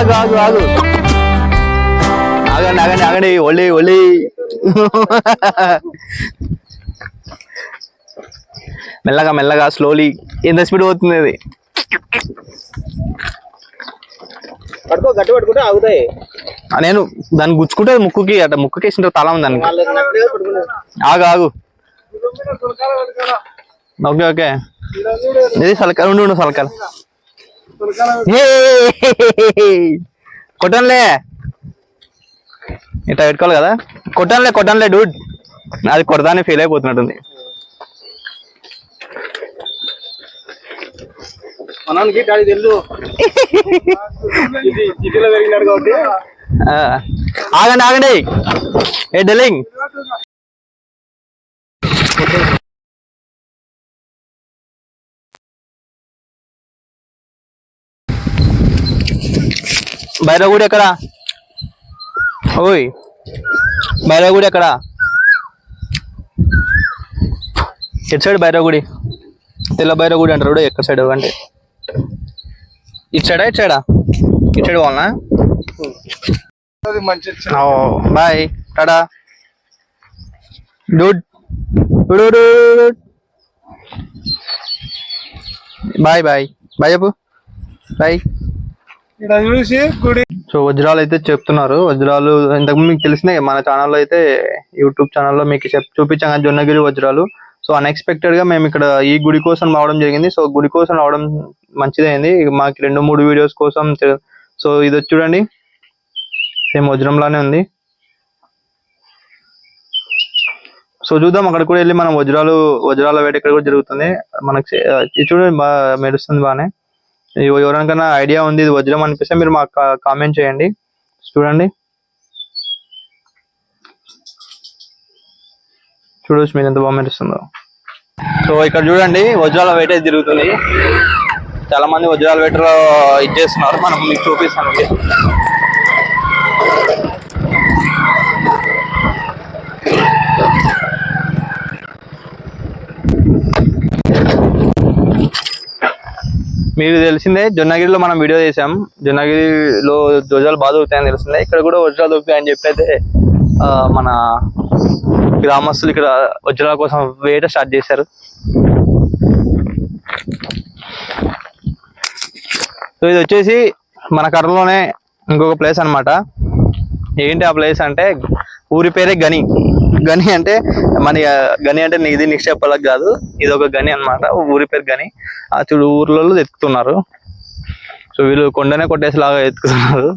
ఆగు ఆగు ఆగు. ఆగు ఆగండి ఆగండి. ఆగండి మెల్లగా మెల్లగా స్లోలీ ఎంత స్పీడ్ పోతుంది అది? పట్టుకో గట్టి పట్టుకుంటే ఆగుతాయి. నేను దాన్ని గుచ్చుకుంటే ముక్కుకి అట్లా ముక్కుకి వేసిన తల ఉంది దానికి. ఆగు ఆగు. Okay okay. ఇది సలకాల ఉండు ఉండు సలకాల కొట్టంలే ఇట్లా పెట్టుకోవాలి కదా? కొట్టంలే కొట్టంలే డూడ్ అది కొడదాన్ని ఫెయిల్ అయిపోతున్నట్టుంది. మనకి డాడీ తెలుసు ఇది సిటీలో పెరిగినాడు కాబట్టి. ఆ, ఆగండి ఆగండి. ఏ డెలింగ్ బైరగుడి ఎక్కడ? ఓయ్ బైరగుడి ఎక్కడ? ఎటు సైడ్ బైరగుడి తెల్ల బైరగుడి అంటారు చూడు, ఎక్కడ సైడ్ అంటే. ఇటు సైడా ఇటు సైడా? ఇటు సైడ్ వాళ్ళనా బాయ్ టాడా డూడ్. Bye bye. బాయ్ చెప్పు. బాయ్. ఇక్కడ చూసి గుడి సో వజ్రాలు అయితే చెప్తున్నారు. వజ్రాలు ఇంతకుముందు మీకు తెలిసినాయి మన ఛానల్లో అయితే యూట్యూబ్ ఛానల్లో మీకు చెప్ చూపించాం జొన్నగిరి వజ్రాలు. సో అన్ఎక్స్పెక్టెడ్గా మేము ఇక్కడ ఈ గుడి కోసం రావడం జరిగింది. సో గుడి కోసం రావడం మంచిదైంది. మాకు రెండు మూడు వీడియోస్ కోసం సో ఇది వచ్చి చూడండి. సేమ్ వజ్రంలానే ఉంది. సో చూద్దాం అక్కడ కూడా వెళ్ళి మనం వజ్రాలు వజ్రాల వేట ఇక్కడ కూడా జరుగుతుంది. మనకి చూడండి బాగా మెరుస్తుంది బాగానే. ఎవరికైనా ఐడియా ఉంది ఇది వజ్రం అనిపిస్తే మీరు మాకు కామెంట్ చేయండి. చూడండి. చూడొచ్చు మీరు ఎంత బాగా మెరుస్తుందో. సో ఇక్కడ చూడండి వజ్రాల వేట అయితే జరుగుతుంది. చాలా మంది వజ్రాల వేటలో ఇది చేస్తున్నారు. మనం మీకు చూపిస్తాను. మీరు మీకు తెలిసిందే జొన్నగిరిలో మనం వీడియో చేసాం జొన్నగిరిలో ధ్వజాలు బాగా దొరుకుతాయని తెలిసిందే. ఇక్కడ కూడా వజ్రాలు దొరుకుతాయని చెప్పి అయితే ఆ, మన గ్రామస్తులు ఇక్కడ వజ్రాల కోసం వేట స్టార్ట్ చేశారు. సో ఇది వచ్చేసి మన కర్రలోనే ఇంకొక ప్లేస్ అన్నమాట. ఏంటి ఆ ప్లేస్ అంటే ఊరి పేరే గని. గని అంటే మన గని అంటే ఇది నిక్షేపాలకు కాదు ఇది ఒక గని అన్నమాట. ఊరి పేరు గని. ఆ చూడు ఊర్లలో ఎత్తుతున్నారు సో వీళ్ళు కొండనే కొట్టేసేలాగా ఎత్తుకుతున్నారు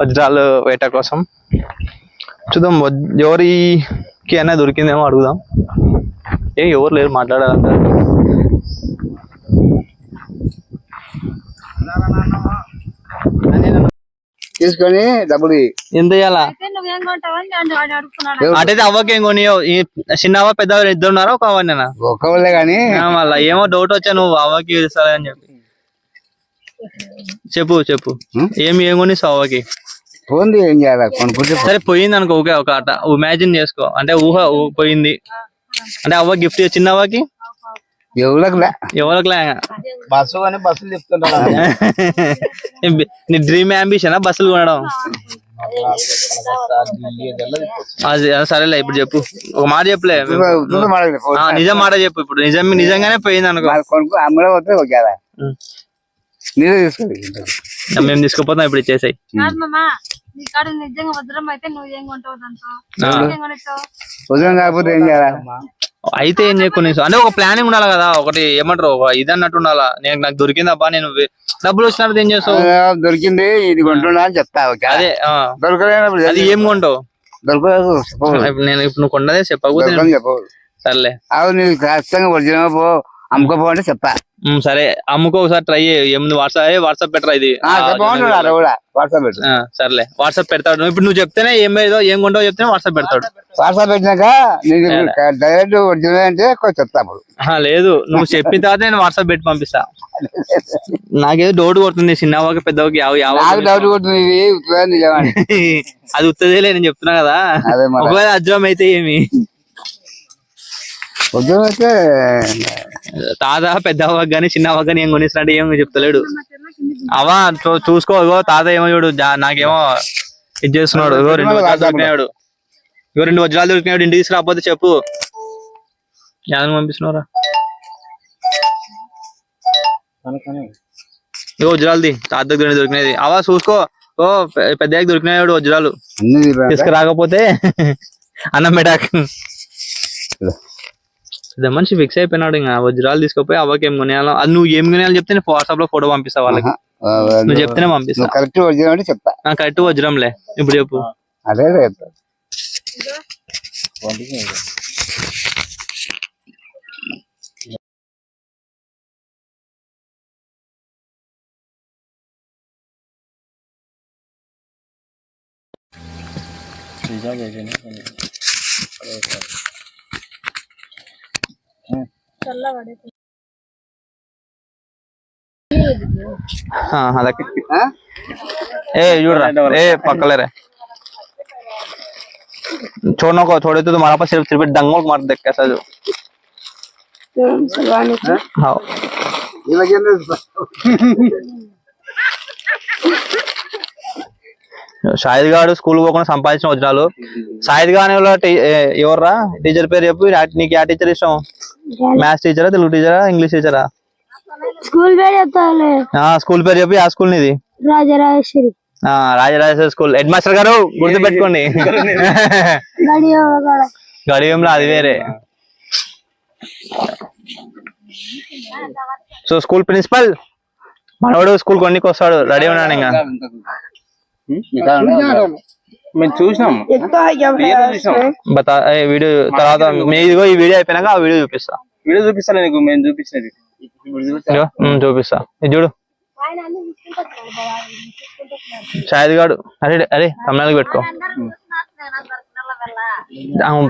వజ్రాలు వేట కోసం. చూద్దాం ఎవరికి అయినా దొరికిందేమో అడుగుదాం. ఏ ఎవరు లేరు మాట్లాడాలంటే. తీసుకొని డబ్బులు. ఎంత అని అటైతే అవ్వకేం కొని ఈ చిన్న అవ్వ పెద్ద అవ్వ ఇద్దరు ఉన్నారా ఒక అవ్వనేనా ఒక్కళ్ళే కానీ మళ్ళా ఏమో డౌట్ వచ్చా నువ్వు అవ్వకి ఇస్తావని చెప్పి. చెప్పు చెప్పు. హ్మ్? ఏమి ఏం కొనిస్తావు అవ్వకి? పోంది ఏం చేయాలి. సరే పోయింది అనుకో ఓకే ఒక ఆట. ఇమాజిన్ చేసుకో. అంటే ఊహ ఊ- పోయింది. అంటే అవ్వ గిఫ్ట్ చిన్న అవ్వకి ఎవరికి లే ఎవరికి లే బస్సు అని బస్సులు చెప్తుంటారు నీ డ్రీమ్ అంబిషన్ బస్సులు కొనడం? సరేలే ఇప్పుడు చెప్పు. ఒక మాట చెప్పులే. నిజం మాట చెప్పు ఇప్పుడు. నిజం నిజంగానే పోయింది అనుకో. మేము తీసుకుపోతాం ఇప్పుడు ఇచ్చేసాయి. కాదు మామా నీ కాడ నిజంగా వజ్రం అయితే నువ్వు ఏం కొంటావు దాంతో? కాకపోతే ఏం చేయాలి? అయితే ఏం చేయకుని అంటే ఒక ప్లానింగ్ ఉండాలి కదా ఒకటి ఏమంటారు ఒక ఇది అన్నట్టు ఉండాలా? నేను నాకు దొరికింది అబ్బా నేను డబ్బులు వచ్చినప్పుడు ఏం చేస్తావు? దొరికింది ఇది కొంటున్నా అని చెప్తా అదే. దొరకలేనప్పుడు అది ఏం కొంటావు? దొరకలేదు నేను ఇప్పుడు నువ్వు దొరకని చెప్పవు సర్లే. అవి నీకు ఖచ్చితంగా ఒరిజినల్ పో అమ్ముకోపో అంటే చెప్తా. ఉమ్, సరే అమ్ముకో ఒకసారి ట్రై ఏముంది వాట్సాప్? వాట్సాప్ పెట్టరా ఇది? కూడా వాట్సాప్ సర్లే. పెడతాడు. ఇప్పుడు నువ్వు చెప్తేనే ఏం ఏదో ఏం కొంటావు చెప్తేనే వాట్సాప్ పెడతాడు. వాట్సాప్ పెట్టినాక నీకు డైరెక్ట్ అంటే లేదు. నువ్వు చెప్పిన తర్వాత నేను వాట్సాప్ పెట్టి పంపిస్తా. నాకేదో డౌట్ కొడుతుంది. చిన్నవాకి పెద్దవాకి డౌట్ కొడుతుంది అది ఉత్తదేలే నేను చెప్తున్నా కదా. ఒకవేళ అజ్రం అయితే ఏమి? తాత పెద్ద అవ్వకు కానీ చిన్న అవ్వకు కానీ ఏం కొనిస్తున్నట్టు ఏం చెప్తలేడు. అవా చూసుకో ఇగో తాత ఏమో చూడు నాకేమో ఇది చేస్తున్నాడు. ఇగో రెండు వజ్రాలు దొరికినాడు ఇగో రెండు వజ్రాలు దొరికినాడు ఇంటికి తీసుకురాకపోతే చెప్పు. యాదను పంపిస్తున్నారా ఇగో వజ్రాలది తాత దగ్గర రెండు దొరికినది అవా చూసుకో. ఓ పెద్ద దొరికినాడు వజ్రాలు. తీసుకురాకపోతే అన్నం పెట్టాక. మనిషి ఫిక్స్ అయిపోయినాడు ఇంకా. వజ్రాలు తీసుకుపోయి అవ్వకి ఏం కొనేయాలో? అది నువ్వు ఏం కొనేయాలో చెప్తే నేను వాట్సాప్లో ఫోటో పంపిస్తా వాళ్ళకి. నువ్వు చెప్తేనే పంపిస్తా. కరెక్ట్ వచ్చిన అంటే చెప్తా. ఆ, కరెక్ట్ వజ్రంలే. ఇప్పుడు చెప్పు. అదే చెప్తా. ಹಾ ಅದಕ್ಕೆ ಏ ಇವ್ರ ಏ ಪಕ್ಕಲರೆ छोड़ने को छोड़े तो तुम्हारा पास सिर्फ सिर्फ डंगोल मार देख कैसा जो हाँ షాహిద్ గారు స్కూల్ పోకుండా సంపాదించిన వజ్రాలు షాహిద్ ఏ- ఎవర్రా? టీచర్ పేరు చెప్పు. నీకు ఆ టీచర్ ఇష్టం? మ్యాథ్స్ టీచరా తెలుగు టీచరా ఇంగ్లీష్ టీచరా? స్కూల్ పేరు స్కూల్ పేరు చెప్పి. ఆ స్కూల్ నీది? రాజరాజేశ్వరి. ఆ రాజరాజేశ్వర స్కూల్. హెడ్ మాస్టర్ గారు గుర్తు పెట్టుకోండి గడి. గడియంలో అది వేరే. So school principal? మనవాడు స్కూల్ కొన్నికి వస్తాడు రెడీ ఉన్నాడు ఇంకా. మేము చూసినాం. బతా వీడియో తర్వాత మీ ఇదిగో ఈ వీడియో అయిపోయినాక ఆ వీడియో చూపిస్తా. వీడియో చూపిస్తాను నీకు మేము చూపించినది. చూపిస్తా. ఇది చూడు. షాహిద్ గాడు అరే అరే తమిళకి పెట్టుకో.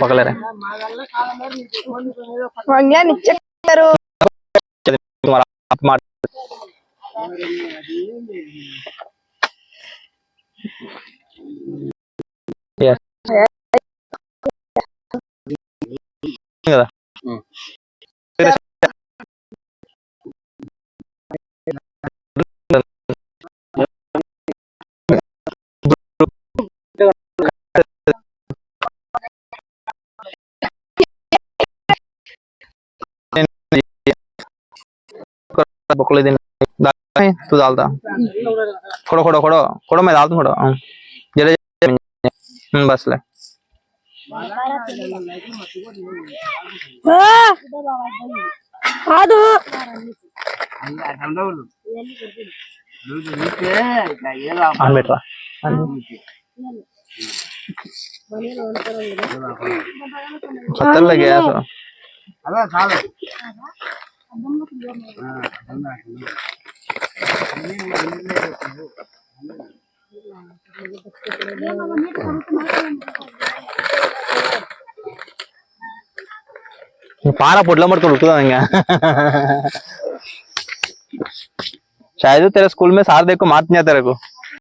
పక్కలేరే మాట ya hmm. বকলে दाल तू डालता खोड़ो खोड़ो खोड़ो खोड़ो मैं डालता हूँ खोड़ो हाँ। जरा जरा हम्म, बस ले కాదు ఆన్ పెట్టరా खतर लग गया तो అదే చాలు पारा पुटला मत रुक देंगे शायद तेरे स्कूल में सार देखो मात नहीं तेरे को